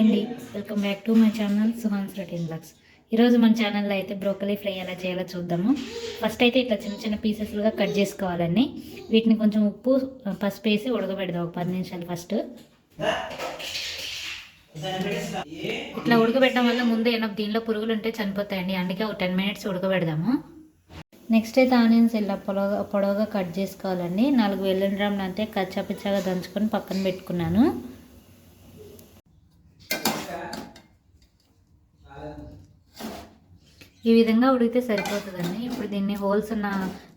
అండి. Welcome back to my channel Suhan's routine blogs ఈరోజు మన ఛానల్లో అయితే బ్రోకలీ ఫ్రై ఎలా చేయాలో చూద్దాము. ఫస్ట్ అయితే ఇట్లా చిన్న చిన్న పీసెస్లుగా కట్ చేసుకోవాలండి. వీటిని కొంచెం ఉప్పు పసుపు వేసి ఉడకబెడదాం ఒక పది నిమిషాలు ఫస్ట్ ఇట్లా ఉడకబెట్టడం వల్ల ముందు ఏమైనా దీనిలో పురుగులు ఉంటే చనిపోతాయండి. అందుకే ఒక టెన్ మినిట్స్ ఉడకబెడదాము. నెక్స్ట్ అయితే ఆనియన్స్ ఇలా పొడవుగా పొడవుగా కట్ చేసుకోవాలండి. నాలుగు వెల్లుండ్రామ్లు అంతే అంటే కచ్చాపిచ్చాగా దంచుకొని పక్కన పెట్టుకున్నాను. ఈ విధంగా ఉడికితే సరిపోతుందండి. ఇప్పుడు దీన్ని హోల్స్ ఉన్న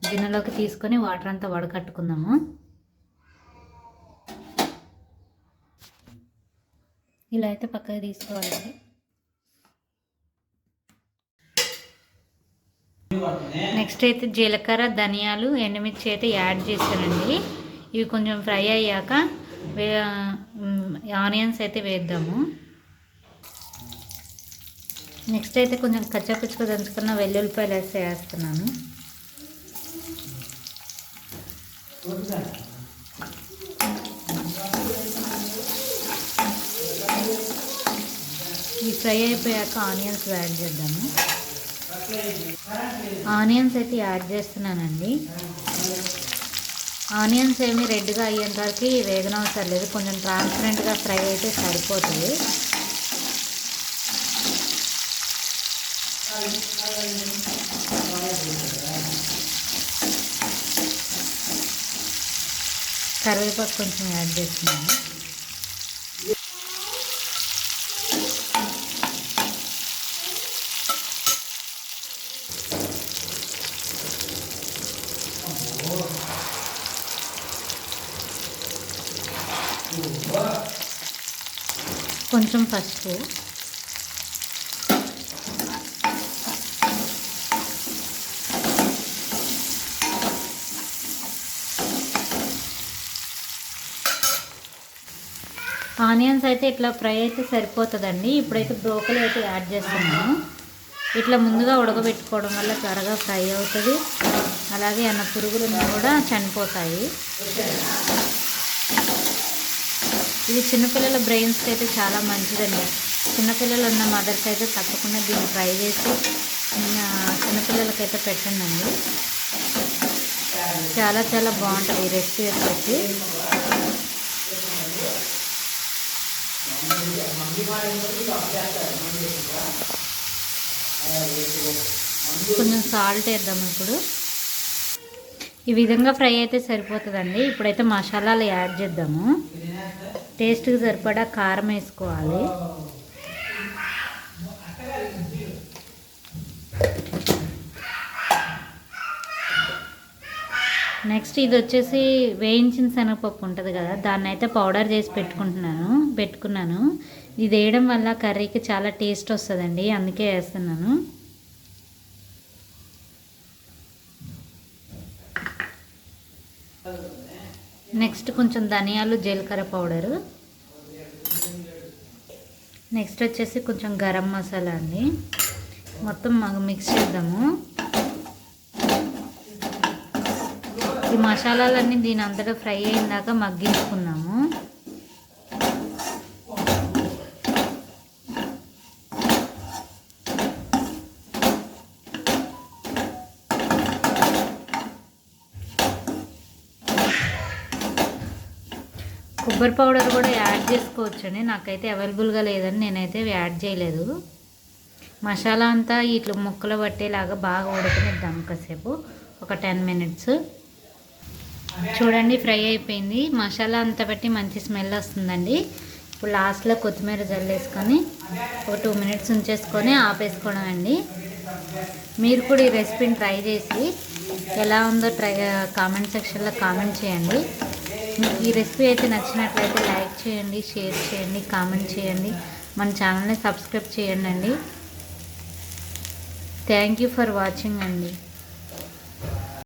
గిన్నెలోకి తీసుకొని వాటర్ అంతా వడకట్టుకుందాము. ఇలా అయితే పక్కకి తీసుకోవాలండి. నెక్స్ట్ అయితే జీలకర్ర ధనియాలు ఎండుమిర్చి అయితే యాడ్ చేశానండి. ఇవి కొంచెం ఫ్రై అయ్యాక వే ఆనియన్స్ అయితే వేద్దాము. నెక్స్ట్ అయితే కొంచెం కచ్చాపిచ్చుగా దంచుకున్న వెల్లుల్లిపాయలు వేస్తే వేస్తున్నాను. ఈ ఫ్రై అయిపోయాక ఆనియన్స్ యాడ్ చేద్దాము. ఆనియన్స్ అయితే యాడ్ చేస్తున్నానండి. ఆనియన్స్ ఏమి రెడ్గా అయ్యేంతవరకు వేగనవసరం లేదు. కొంచెం ట్రాన్స్పరెంట్గా ఫ్రై అయితే సరిపోతుంది. కరివేపాకు కొంచెం యాడ్ చేస్తున్నాను. కొంచెం పసుపు. ఆనియన్స్ అయితే ఇట్లా ఫ్రై అయితే సరిపోతుందండి. ఇప్పుడైతే బ్రోకలీ అయితే యాడ్ చేస్తున్నాను. ఇట్లా ముందుగా ఉడకబెట్టుకోవడం వల్ల త్వరగా ఫ్రై అవుతుంది. అలాగే అన్న పురుగులు కూడా చనిపోతాయి. ఇది చిన్నపిల్లల బ్రెయిన్స్కి అయితే చాలా మంచిదండి. చిన్నపిల్లలు ఉన్న మదర్స్ అయితే తప్పకుండా దీన్ని ఫ్రై చేసి చిన్నపిల్లలకైతే పెట్టండి. చాలా చాలా బాగుంటుంది ఈ రెసిపీ వచ్చేసి కొంచెం సాల్ట్ వేద్దాం ఇప్పుడు. ఈ విధంగా ఫ్రై అయితే సరిపోతుందండి. ఇప్పుడైతే మసాలాలు యాడ్ చేద్దాము. టేస్ట్కి సరిపడా కారం వేసుకోవాలి. నెక్స్ట్ ఇది వచ్చేసి వేయించిన శనగపప్పు ఉంటుంది కదా దాన్ని అయితే పౌడర్ చేసి పెట్టుకుంటున్నాను పెట్టుకున్నాను. ఇది వేయడం వల్ల కర్రీకి చాలా టేస్ట్ వస్తుందండి అందుకే వేస్తున్నాను. నెక్స్ట్ కొంచెం ధనియాలు జీలకర్ర పౌడరు నెక్స్ట్ వచ్చేసి కొంచెం గరం మసాలా అండి. మొత్తం మిక్స్ చేద్దాము. ఈ మసాలాలన్నీ దీని అంతటా ఫ్రై అయిందాక మగ్గించుకున్నాము. కొబ్బరి పౌడర్ కూడా యాడ్ చేసుకోవచ్చండి. నాకైతే అవైలబుల్గా లేదని నేనైతే యాడ్ చేయలేదు. మసాలా అంతా ఇట్లా ముక్కలు పట్టేలాగా బాగా ఉడకనిద్దాం కాసేపు. ఒక టెన్ మినిట్స్. చూడండి ఫ్రై అయిపోయింది. మసాలా అంతా బట్టి మంచి స్మెల్ వస్తుందండి. ఇప్పుడు లాస్ట్లో కొత్తిమీర జల్లేసుకొని ఒక టూ మినిట్స్ ఉంచేసుకొని ఆపేసుకోవడం అండి. మీరు కూడా ఈ రెసిపీని ట్రై చేసి ఎలా ఉందో ట్రై కామెంట్ సెక్షన్లో కామెంట్ చేయండి. మీకు ఈ రెసిపీ అయితే నచ్చినట్లయితే లైక్ చేయండి షేర్ చేయండి కామెంట్ చేయండి. మన ఛానల్ని సబ్స్క్రైబ్ చేయండి అండి. థ్యాంక్ యూ ఫర్ వాచింగ్ అండి.